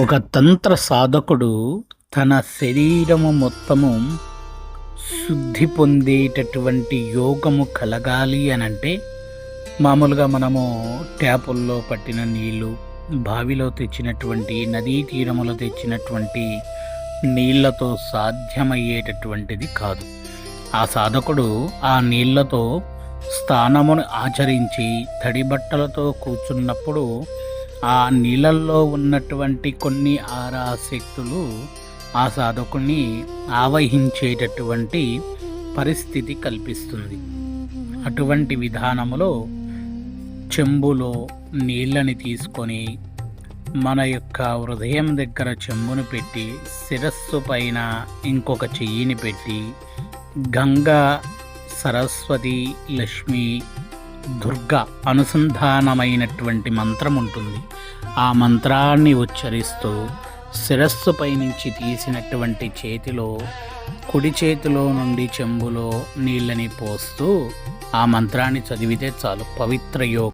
ఒక తంత్ర సాధకుడు తన శరీరము మొత్తము శుద్ధి పొందేటటువంటి యోగము కలగాలి అని అంటే మామూలుగా మనము ట్యాపుల్లో పట్టిన నీళ్ళు బావిలో తెచ్చినటువంటి నదీ తీరములో తెచ్చినటువంటి నీళ్ళతో సాధ్యమయ్యేటటువంటిది కాదు. ఆ సాధకుడు ఆ నీళ్ళతో స్థానమును ఆచరించి తడి బట్టలతో కూర్చున్నప్పుడు ఆ నీళ్ళల్లో ఉన్నటువంటి కొన్ని ఆరా శక్తులు ఆ సాధకుని ఆవహించేటటువంటి పరిస్థితి కల్పిస్తుంది. అటువంటి విధానములో చెంబులో నీళ్ళని తీసుకొని మన యొక్క హృదయం దగ్గర చెంబును పెట్టి శిరస్సు పైన ఇంకొక చెయ్యిని పెట్టి గంగా సరస్వతి లక్ష్మి దుర్గ అనుసంధానమైనటువంటి మంత్రం ఉంటుంది ఆ మంత్రాన్ని ఉచ్చరిస్తూ శిరస్సుపై నుంచి తీసినటువంటి చేతిలో కుడి చేతిలో నుండి చెంబులో నీళ్ళని పోస్తూ ఆ మంత్రాన్ని చదివితే చాలు. పవిత్ర యోగ.